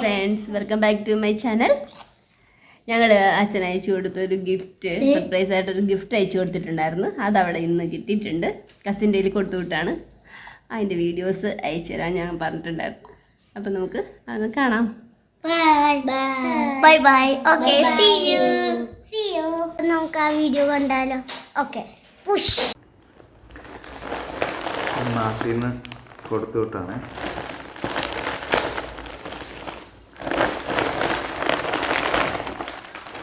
Friends welcome back to my channel ഞങ്ങൾ അച്ഛൻ അയച്ചു കൊടുത്ത ഒരു ഗിഫ്റ്റ് സർപ്രൈസ് ആയിട്ട് ഒരു ഗിഫ്റ്റ് അയച്ചു കൊടുത്തിട്ടുണ്ടായിരുന്നു. അതവിടെ ഇന്ന് കിട്ടിയിട്ടുണ്ട്. കസിന്റെ കയ്യിൽ കൊടുത്തു വിട്ടാണ് അതിന്റെ വീഡിയോസ് അയച്ചു തരാൻ ഞാൻ പറഞ്ഞിട്ടുണ്ടായിരുന്നു. അപ്പം നമുക്ക് അത് കാണാം. Bye bye bye okay see you see you നമുക്ക് ആ വീഡിയോ കണ്ടാലോ? ഓക്കെ പുഷ് നാട്ടിൽ നിന്ന് കൊടുത്തു വിട്ടാണ്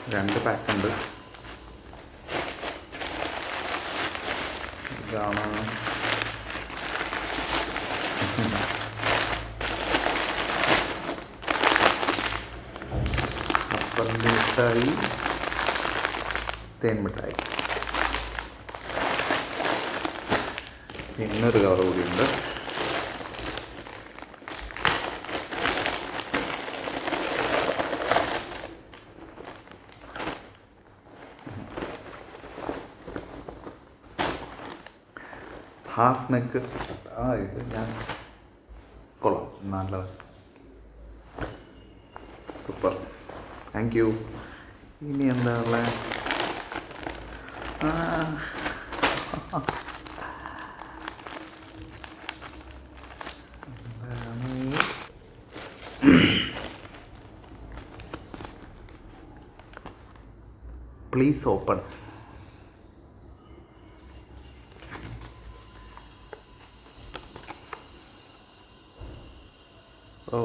രണ്ട് പാക്ക് ഉണ്ട്. ഇതാണ്. മിഠായി തേൻ മിഠായി. പിന്നൊരു കവർ കൂടിയുണ്ട് ഹാഫ് നെക്ക് ആ ഇത് ഞാൻ കൊള്ളാം. നല്ലത്. സൂപ്പർ. താങ്ക് യു ഇനി എന്താ ഉള്ളത് പ്ലീസ് ഓപ്പൺ ഓ.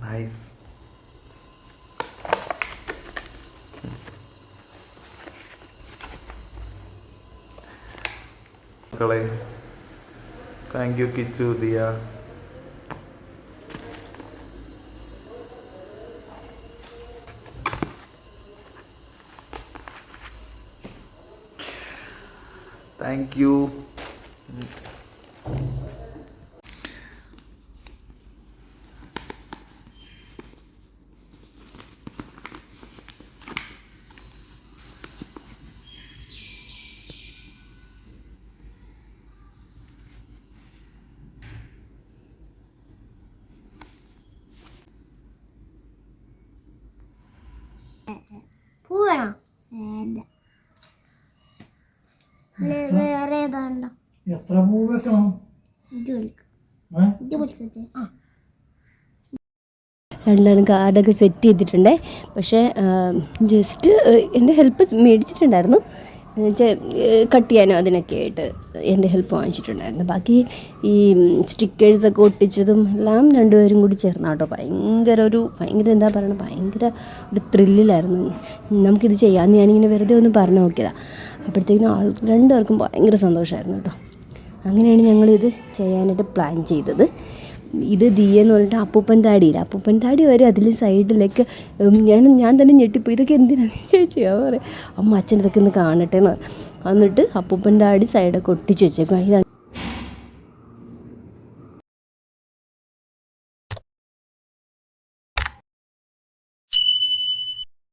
നൈസ് മക്കളെ thank you Kichu Diya. Thank you വേറെ ഏതാണ്ടോ. എത്ര പൂ വെക്കണം? രണ്ടാളും കാർഡൊക്കെ സെറ്റ് ചെയ്തിട്ടുണ്ടേ. പക്ഷേ ജസ്റ്റ് എന്റെ ഹെൽപ്പ് മേടിച്ചിട്ടുണ്ടായിരുന്നു. കട്ട് ചെയ്യാനോ അതിനൊക്കെ ആയിട്ട് എന്റെ ഹെൽപ്പ് വാങ്ങിച്ചിട്ടുണ്ടായിരുന്നു. ബാക്കി ഈ സ്റ്റിക്കേഴ്സൊക്കെ ഒട്ടിച്ചതും എല്ലാം രണ്ടുപേരും കൂടി ചേർന്ന കേട്ടോ. ഭയങ്കര ഒരു ഭയങ്കര എന്താ പറയുക ഭയങ്കര ഒരു ത്രില്ലിലായിരുന്നു നമുക്കിത് ചെയ്യാമെന്ന് ഞാനിങ്ങനെ വെറുതെ ഒന്ന് പറഞ്ഞു നോക്കിയതാണ് അപ്പോഴത്തേക്കിനും ആൾ രണ്ടുപേർക്കും ഭയങ്കര സന്തോഷമായിരുന്നു കേട്ടോ. അങ്ങനെയാണ് ഞങ്ങളിത് ചെയ്യാനായിട്ട് പ്ലാൻ ചെയ്തത്. ഇത് ദിയ എന്ന് പറഞ്ഞിട്ട് അപ്പൂപ്പൻ താടിയില്ല? അപ്പൂപ്പൻ താടി വരെ അതിൽ സൈഡിലേക്ക് ഞാൻ ഞാൻ തന്നെ ഞെട്ടിപ്പോയി. ഇതൊക്കെ എന്തിനാന്ന് ചോദിച്ചു? ഞാൻ പറയാം അമ്മ അച്ഛൻ ഇതൊക്കെ ഒന്ന് കാണട്ടെ എന്ന് എന്നിട്ട് അപ്പൂപ്പൻ താടി സൈഡൊക്കെ ഒട്ടിച്ച് വെച്ചേക്കും ഇതാണ്